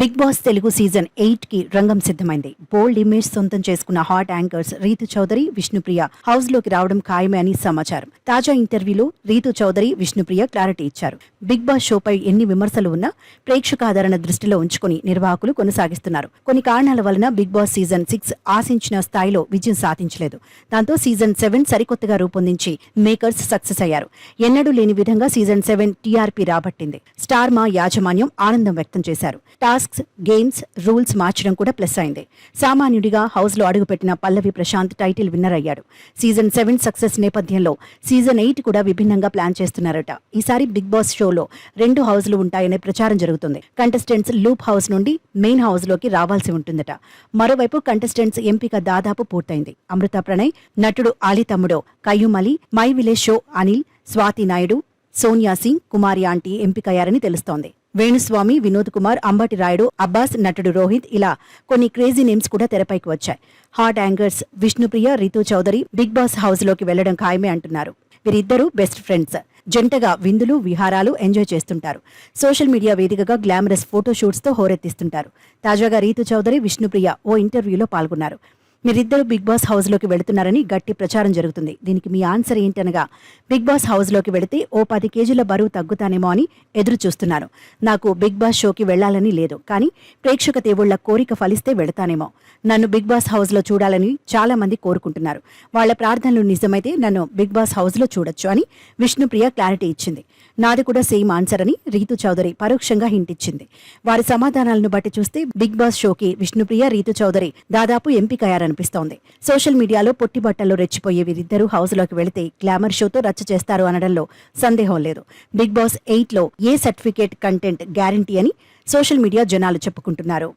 Big Boss Telugu season ఎయిట్కి రంగం సిద్ధమైంది. బోల్డ్ ఇమేజ్ సొంతం చేసుకున్న హాట్ యాంకర్స్ రీతు చౌదరి విష్ణుప్రియ హౌస్లోకి రావడం ఖాయమే అని సమాచారం. తాజా ఇంటర్వ్యూలో రీతు చౌదరి విష్ణుప్రియ క్లారిటీ ఇచ్చారు. బిగ్ బాస్ షోపై ఎన్ని విమర్శలు ఉన్నా ప్రేక్షక ఆదరణ దృష్టిలో ఉంచుకుని నిర్వాహకులు కొనసాగిస్తున్నారు. కొన్ని కారణాల వలన బిగ్ బాస్ సీజన్ సిక్స్ ఆశించిన స్థాయిలో విజయం సాధించలేదు. దాంతో సీజన్ సెవెన్ సరికొత్తగా రూపొందించి మేకర్స్ సక్సెస్ అయ్యారు. ఎన్నడూ లేని విధంగా సీజన్ సెవెన్ టీఆర్పీ రాబట్టింది. స్టార్ మా యాజమాన్యం ఆనందం వ్యక్తం చేశారు. టాస్క్స్ గేమ్స్ రూల్స్ మార్చడం కూడా ప్లస్ అయింది. సామాన్యుడిగా హౌస్లో అడుగుపెట్టిన పల్లవి ప్రశాంత్ టైటిల్ విన్నర్ అయ్యాడు. సీజన్ సెవెన్ సక్సెస్ నేపథ్యంలో సీజన్ ఎయిట్ కూడా విభిన్నంగా ప్లాన్ చేస్తున్నారట. ఈసారి బిగ్ బాస్ షోలో రెండు హౌస్లు ఉంటాయనే ప్రచారం జరుగుతుంది. కంటెస్టెంట్స్ లూప్ హౌస్ నుండి మెయిన్ హౌస్లోకి రావాల్సి ఉంటుందట. మరోవైపు కంటెస్టెంట్స్ ఎంపిక దాదాపు పూర్తయింది. అమృత ప్రణయ్ నటుడు Ali తమ్ముడో Ali my village show Anil Swathi Naidu Sonia Singh Kumari aunty ఎంపికయ్యారని తెలుస్తోంది. వేణుస్వామి వినోద్ కుమార్ అంబటి రాయుడు అబ్బాస్ నటుడు రోహిత్ ఇలా కొన్ని క్రేజీ నేమ్స్ కూడా తెరపైకి వచ్చాయి. Hot anchors Vishnupriya Ritu Chaudhary big boss హౌస్లోకి వెళ్ళడం ఖాయమే అంటున్నారు. వీరిద్దరూ బెస్ట్ ఫ్రెండ్స్. జంటగా విందులు విహారాలు ఎంజాయ్ చేస్తుంటారు. సోషల్ మీడియా వేదికగా గ్లామరస్ ఫోటోషూట్స్తో హోరెత్తిస్తుంటారు. తాజాగా రీతు చౌదరి విష్ణుప్రియ ఓ ఇంటర్వ్యూలో పాల్గొన్నారు. మీరిద్దరు బిగ్ బాస్ హౌస్లోకి వెళుతున్నారని గట్టి ప్రచారం జరుగుతుంది. దీనికి మీ ఆన్సర్ ఏంటనగా బిగ్ బాస్ హౌస్లోకి వెళితే ఓ పది కేజీల బరువు తగ్గుతానేమో అని ఎదురు చూస్తున్నాను నాకు బిగ్ బాస్ షోకి వెళ్ళాలని లేదు కానీ ప్రేక్షక దేవుళ్ళ కోరిక ఫలిస్తే వెళతానేమో. నన్ను బిగ్ బాస్ హౌస్లో చూడాలని చాలా మంది కోరుకుంటున్నారు. వాళ్ళ ప్రార్థనలు నిజమైతే నన్ను బిగ్ బాస్ హౌస్లో చూడొచ్చు అని విష్ణుప్రియ క్లారిటీ ఇచ్చింది. నాది కూడా సేమ్ ఆన్సర్ అని రీతు చౌదరి పరోక్షంగా హింట్ ఇచ్చింది. వారి సమాధానాలను బట్టి చూస్తే బిగ్ బాస్ షోకి విష్ణుప్రియ రీతు చౌదరి దాదాపు కనిపిస్తోంది. సోషల్ మీడియాలో పొట్టి బట్టల్లో రెచ్చిపోయే వీరిద్దరూ హౌస్లోకి వెళితే గ్లామర్ షోతో రచ్చ చేస్తారు అనడంలో సందేహం లేదు. బిగ్ బాస్ ఎయిట్లో ఏ సర్టిఫికేట్ కంటెంట్ గ్యారంటీ అని సోషల్ మీడియా జనాలు చెప్పుకుంటున్నారు.